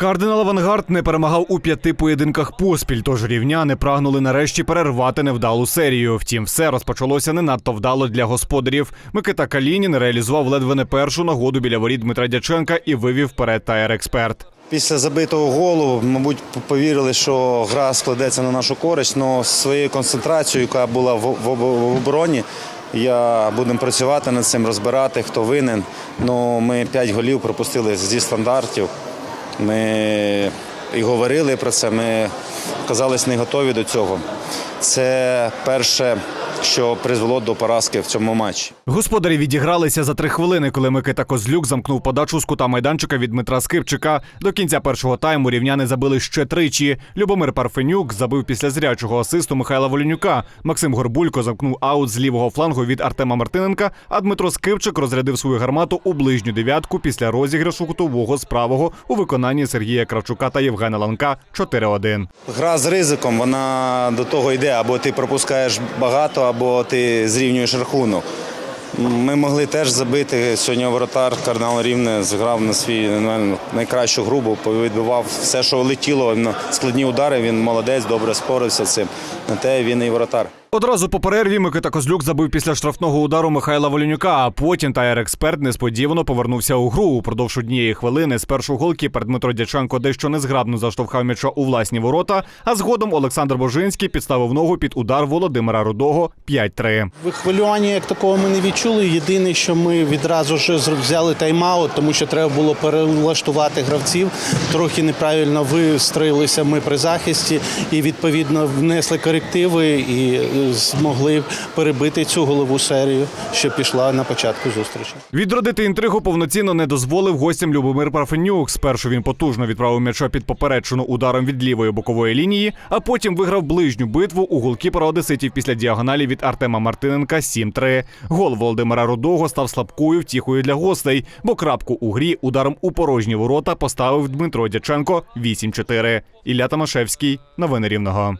Кардинал Авангард не перемагав у п'яти поєдинках поспіль, тож рівняни прагнули нарешті перервати невдалу серію. Втім, все розпочалося не надто вдало для господарів. Микита Калінін реалізував ледве не першу нагоду біля воріт Дмитра Дяченка і вивів вперед тайр експерт. Після забитого голу, мабуть, повірили, що гра складеться на нашу користь, але своєю концентрацією, яка була в, обороні, я будемо працювати над цим, розбирати, хто винен. Ну, ми 5 голів пропустили зі стандартів. Ми і говорили про це, ми казались не готові до цього. Це перше, що призвело до поразки в цьому матчі. Господарі відігралися за три хвилини, коли Микита Козлюк замкнув подачу з кута майданчика від Дмитра Скипчика. До кінця першого тайму рівняни забили ще тричі. Любомир Парфенюк забив після зрячого асисту Михайла Волянюка. Максим Горбулько замкнув аут з лівого флангу від Артема Мартиненка. А Дмитро Скипчик розрядив свою гармату у ближню дев'ятку після розіграшу кутового з правого у виконанні Сергія Кравчука та Євгена Ланка 4-1. Гра з ризиком, вона до того йде, або ти пропускаєш багато, або ти зрівнюєш рахунок. Ми могли теж забити. Сьогодні воротар кардинал Рівне зіграв на свій найкращу грубу, повідбивав все, що летіло складні удари. Він молодець, добре спорився цим. На те він і воротар. Одразу по перерві Микита Козлюк забив після штрафного удару Михайла Волянюка, а потім тайр експерт несподівано повернувся у гру. Упродовж однієї хвилини спершу голкіпер Дмитро Дяченко дещо незграбно заштовхав м'яча у власні ворота, а згодом Олександр Божинський підставив ногу під удар Володимира Рудого 5-3. Хвилювання як такого ми не відчули. Єдине, що ми відразу ж взяли тайм-аут, тому що треба було перелаштувати гравців. Трохи неправильно вистроїлися ми при захисті і відповідно внесли корективи і змогли перебити цю голову серію, що пішла на початку зустрічі. Відродити інтригу повноцінно не дозволив гостям Любомир Парфенюк. Спершу він потужно відправив м'яча під поперечину ударом від лівої бокової лінії, а потім виграв ближню битву у голкіпера Одеситів після діагоналі від Артема Мартиненка 7-3. Гол Володимира Рудого став слабкою втіхою для гостей, бо крапку у грі ударом у порожні ворота поставив Дмитро Дяченко 8-4. Ілля Тамашевський. Новини Рівного.